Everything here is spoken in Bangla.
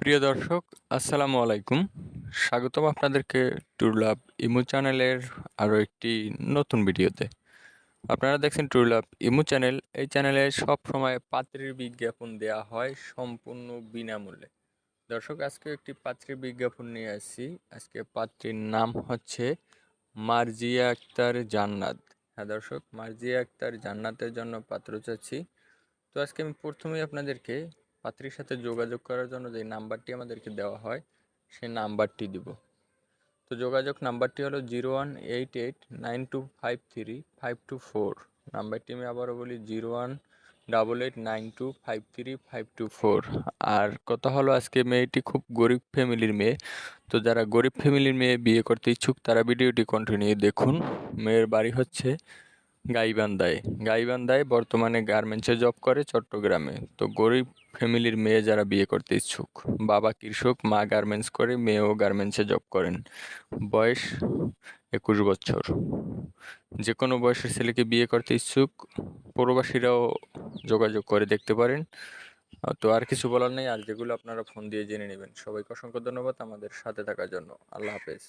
প্রিয় দর্শক, আসসালামু আলাইকুম। স্বাগতম আপনাদেরকে টুরলাভ ইমু চ্যানেলের আরও একটি নতুন ভিডিওতে। আপনারা দেখছেন টুরলাভ ইমু চ্যানেল। এই চ্যানেলে সব সময় পাত্রীর বিজ্ঞাপন দেয়া হয় সম্পূর্ণ বিনামূল্যে। দর্শক, আজকে একটি পাত্রীর বিজ্ঞাপন নিয়ে আসছি। আজকে পাত্রীর নাম হচ্ছে মার্জিয়া আক্তার জান্নাত। হ্যাঁ দর্শক, মার্জিয়া আক্তার জান্নাতের জন্য পাত্র চাচ্ছি। তো আজকে আমি প্রথমেই আপনাদেরকে পাত্রীর সাথে যোগাযোগ করার জন্য যে নাম্বারটি আমাদেরকে দেওয়া হয়, সেই নাম্বারটি দিব। তো যোগাযোগ নাম্বারটি হলো zero one eight eight nine two five three five two four. নাম্বারটি আমি আবারও বলি, zero one double eight nine two five three five two four. আর কথা হলো, আজকে মেয়েটি খুব গরিব ফ্যামিলির মেয়ে। তো যারা গরিব ফ্যামিলির মেয়ে বিয়ে করতে ইচ্ছুক, তারা ভিডিওটি কন্টিনিউ দেখুন। মেয়ের বাড়ি হচ্ছে গাইবান্ধায়। গাইবান্ধায় বর্তমানে গার্মেন্টসে জব করে চট্টগ্রামে। তো গরিব ফ্যামিলির মেয়ে যারা বিয়ে করতে ইচ্ছুক, বাবা কৃষক, মা গার্মেন্টস করে, মেয়েও গার্মেন্টসে জব করেন। বয়স একুশ বছর। যে কোনো বয়সের ছেলেকে বিয়ে করতে ইচ্ছুক, প্রবাসীরাও যোগাযোগ করে দেখতে পারেন। তো আর কিছু বলার নেই, আর যেগুলো আপনারা ফোন দিয়ে জেনে নেবেন। সবাইকে অসংখ্য ধন্যবাদ আমাদের সাথে থাকার জন্য। আল্লাহ হাফেজ।